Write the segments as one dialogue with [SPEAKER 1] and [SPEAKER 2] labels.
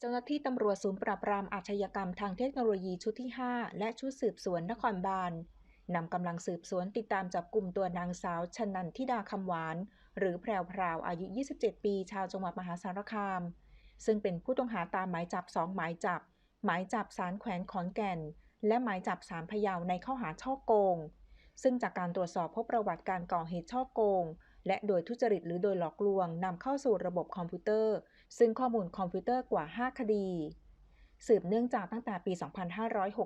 [SPEAKER 1] เจ้าหน้าที่ตำรวจศูนย์ปราบปรามอาชญากรรมทางเทคโนโลยีชุดที่ 5 และชุดสืบสวนนครบาลนำกำลังสืบสวนติดตามจับกลุ่มตัวนางสาวชนันทิดาคำหวาน หรือแพรวพราวอายุ 27 ปี ชาวจังหวัดมหาสารคาม ซึ่งเป็นผู้ต้องหาตามหมายจับ 2 หมายจับ หมายจับสารแขวงขอนแก่น และหมายจับสารพยาวในข้อหาช่อโกง ซึ่งจากการตรวจสอบพบประวัติการก่อเหตุช่อโกง และโดยทุจริตหรือโดยหลอกลวงนำเข้าสู่ระบบคอมพิวเตอร์ ซึ่งข้อมูลคอมพิวเตอร์กว่า 5 คดี สืบเนื่องจากตั้งแต่ปี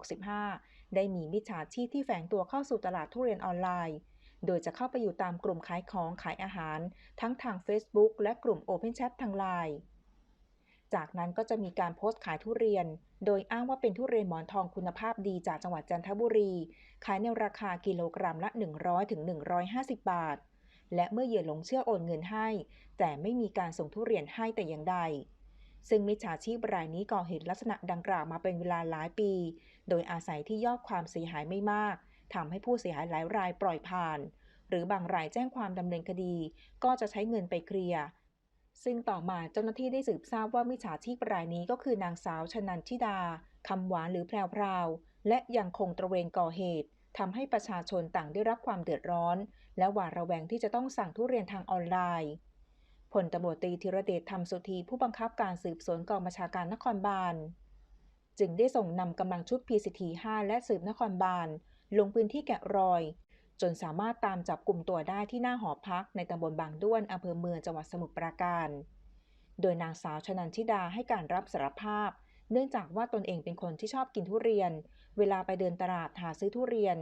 [SPEAKER 1] 2565 ได้มีมิจฉาชีพที่แฝงตัวเข้าสู่ตลาดทุเรียนออนไลน์ โดยจะเข้าไปอยู่ตามกลุ่มขายของขายอาหาร ทั้งทาง Facebook และกลุ่ม Open Chat ทางไลน์จากนั้นก็จะมีการโพสต์ขายทุเรียน โดยอ้างว่าเป็นทุเรียนหมอนทองคุณภาพดีจากจังหวัดจันทบุรี ขายในราคากิโลกรัมละ 100-150 บาท และเมื่อเหยื่อหลงเชื่อโอนเงินให้ แต่ไม่มีการส่งทุเรียนให้แต่อย่างใด ซึ่งมิจฉาชีพรายนี้ก่อเหตุลักษณะดังกล่าวมาเป็นเวลาหลายปี โดยอาศัยที่ยอดความเสียหายไม่มากทำให้ผู้เสียหายหลายรายปล่อยผ่าน หรือบางรายแจ้งความดำเนินคดี ก็จะใช้เงินไปเคลียร์ซึ่งต่อมาเจ้าหน้าที่ได้สืบทราบว่ามิจฉาชีพรายนี้ก็คือนางสาวชนันทิดาคำหวานหรือแพรวพราวและยังคงตระเวนก่อเหตุ ทำให้ประชาชนต่างได้รับความเดือดร้อน และหวาดระแวงที่จะต้องสั่งทุเรียนทางออนไลน์พลตำรวจตรีธีรเดชธรรมสุธีผู้บังคับการสืบสวนกองบัญชาการนครบาล จึงได้ส่งนำกำลังชุด PCT 5และสืบนครบาล ลงพื้นที่แกะรอย จนสามารถตามจับกลุ่มตัวได้ที่หน้าหอพักในตำบลบางด้วนอำเภอเมืองจังหวัดสมุทรปราการ โดยนางสาวชนันทิดาให้การรับสารภาพ เนื่องจากว่าตนเองเป็นคนที่ชอบกินทุเรียน เวลาไปเดินตลาดหาซื้อทุเรียน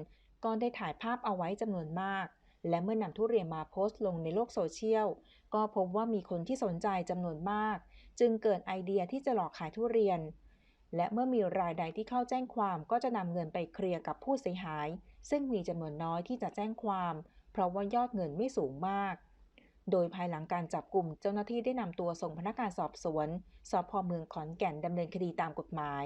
[SPEAKER 1] ก็ได้ถ่ายภาพเอาไว้จำนวนมาก และเมื่อนำทุเรียนมาโพสต์ลงในโลกโซเชียล ก็พบว่ามีคนที่สนใจจำนวนมาก จึงเกิดไอเดียที่จะหลอกขายทุเรียน และเมื่อมีรายใดที่เข้าแจ้งความก็จะนำเงินไปเคลียร์กับผู้เสียหาย ซึ่งมีจำนวนน้อยที่จะแจ้งความ เพราะว่ายอดเงินไม่สูงมาก โดยภายหลังการจับกลุ่มเจ้าหน้าที่ได้นำตัวส่งพนักงานสอบสวนสพเมืองขอนแก่นดำเนินคดีตามกฎหมาย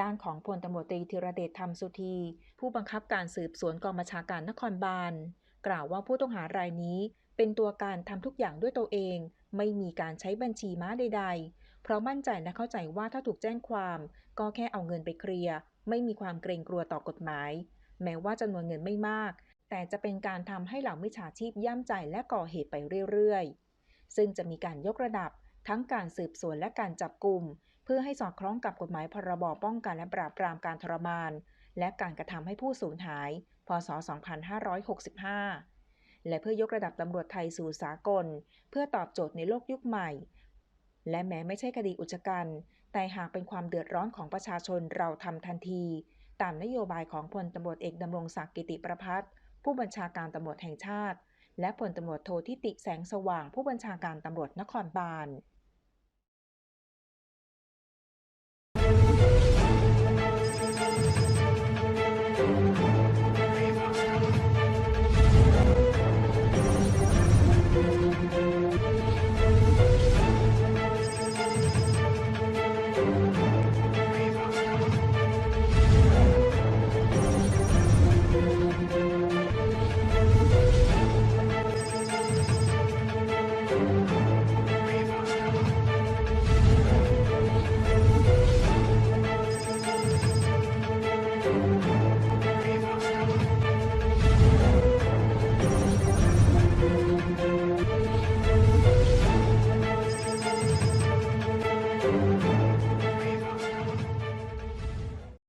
[SPEAKER 1] ด้านของพลตำรวจตรีธีรเดชธรรมสุธี ผู้บังคับการสืบสวนกองบัญชาการนครบาลกล่าวว่าผู้ต้องหารายนี้ เป็นตัวการทำทุกอย่างด้วยตัวเอง ไม่มีการใช้บัญชีม้าใด ๆ เพราะมั่นใจและเข้าใจว่าถ้าถูกแจ้งความ ก็แค่เอาเงินไปเคลียร์ไม่มีความเกรงกลัวต่อกฎหมาย แม้ว่าจำนวนเงินไม่มาก แต่จะเป็นการทำให้เหล่ามิจฉาชีพย่ำใจและก่อเหตุไปเรื่อยๆ ซึ่งจะมีการยกระดับทั้งการสืบสวนและการจับกลุ่ม เพื่อให้สอดคล้องกับกฎหมายพรบป้องกันและปราบปรามการทรมาน และการกระทำให้ผู้สูญหาย พศ 2565 และเพื่อยกระดับตำรวจไทยสู่สากล เพื่อตอบโจทย์ในโลกยุคใหม่ และแม้ไม่ใช่คดีอุจจกรรแต่หากเป็นความเดือดร้อนของประชาชนเราทำทันที ตามนโยบายของพลตำรวจเอกดำรงศักดิ์กิติประพัฒน์ ผู้บัญชาการตำรวจแห่งชาติ และพลตำรวจโททิติแสงสว่างผู้บัญชาการตำรวจนครบาล